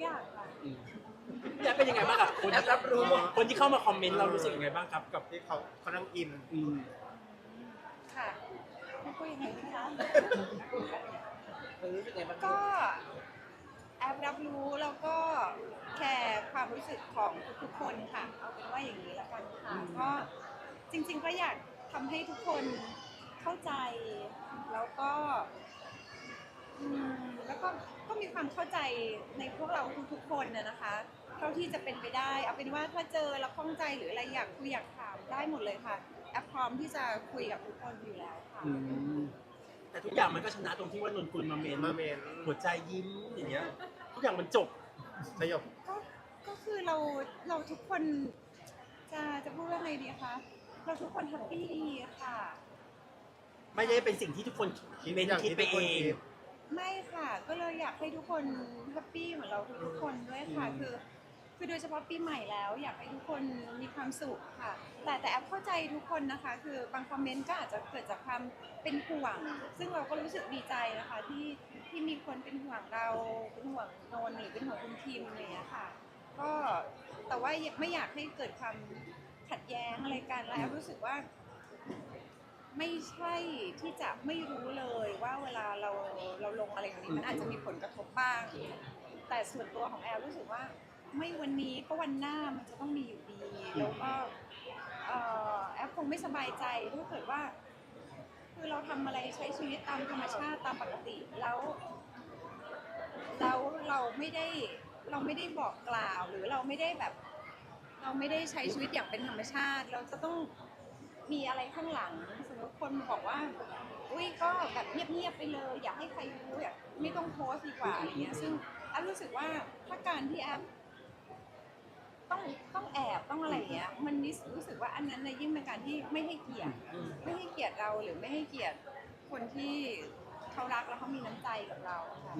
อย่างค่ะจะเป็นยังไงบ้างกับคนที่รับรู้คนที่เข้ามาคอมเมนต์เรารู้สึกยังไงบ้างครับกับที่เขาเขานั่งอินอืมค่ะไม่คุยยังไงดีคะเธอรู้สึกไงบ้างก็แอบรับรู้แล้วก็แคร์ความรู้สึกของทุกๆคนค่ะ เอาเป็นว่าอย่างนี้แล้วกันค่ะก็จริงๆก็อยากทำให้ทุกคนเข้าใจ แล้วก็ อืมแล้วก็ก็มีความเข้าใจในพวกเราทุกๆคนนะนะคะเท่าที่จะเป็นไปได้เอาเป็นว่าถ้าเจอแล้วข้องใจหรืออะไรอยากคุยอยากถามได้หมดเลยค่ะแอปพร้อมที่จะคุยกับทุกคนอยู่แล้วค่ะ อืมแต่ทุกอย่างมันก็ชนะตรงที่ว่านนกุลมาเมนมาเมนหัวใจยิ้มอย่างเงี้ย ทุกอย่างมันจบ สยบ ก็ก็คือเราเราทุกคนจะจะพูดว่าไงดีคะเราทุกคนแฮปปี้ดีค่ะ ไม่ได้เป็นสิ่งที่ทุกคนเมนคิดไปเอง ไม่ค่ะก็เลยอยากให้ทุกคนแฮปปี้เหมือนเราทุกๆคนด้วยค่ะอืมคือ คือโดยเฉพาะปีใหม่แล้ว อยากให้ทุกคนมีความสุขค่ะ แต่แต่แอปเข้าใจทุกคนนะคะ คือบางคอมเมนต์ก็อาจจะเกิดจากความเป็นห่วง ซึ่งเราก็รู้สึกดีใจนะคะที่ที่มีคนเป็นห่วงเราเป็นห่วงโนนหรือเป็นห่วงคุณทีมอะไรอย่างเงี้ยค่ะ ก็แต่ว่าไม่อยากให้เกิดความขัดแย้งอะไรกันแล้วแอปรู้สึกว่า ไม่ใช่ที่จะไม่รู้เลยว่าเวลาเราเราลงอะไรอย่างนี้มันอาจจะมีผลกระทบบ้าง แต่ส่วนตัวของแอลรู้สึกว่า ไม่วันนี้ก็วันหน้ามันจะต้องมีอยู่ดีแล้วก็แอปคงไม่สบายใจถ้าเกิดว่า คือเราทำอะไรใช้ชีวิตตามธรรมชาติตามปกติแล้วแล้วเราไม่ได้เราไม่ได้บอกกล่าวหรือเราไม่ได้แบบ เราไม่ได้ใช้ชีวิตอย่างเป็นธรรมชาติ เราจะต้อง มีอะไรข้างหลัง สมมติคนบอกว่า อุ้ยก็แบบเงียบๆไปเลย อยากให้ใครรู้อยากไม่ต้องโพสต์ดีกว่าอะไรเงี้ยซึ่งแอฟรู้สึกว่าถ้าการที่แอฟต้องต้องแอบต้องอะไรอย่างเงี้ยมันรู้สึกว่าอันนั้นนะยิ่งเป็นการที่ไม่ให้เกียรติไม่ให้เกียรติเราหรือไม่ให้เกียรติคนที่เขารักแล้วเขามีน้ำใจกับเราค่ะ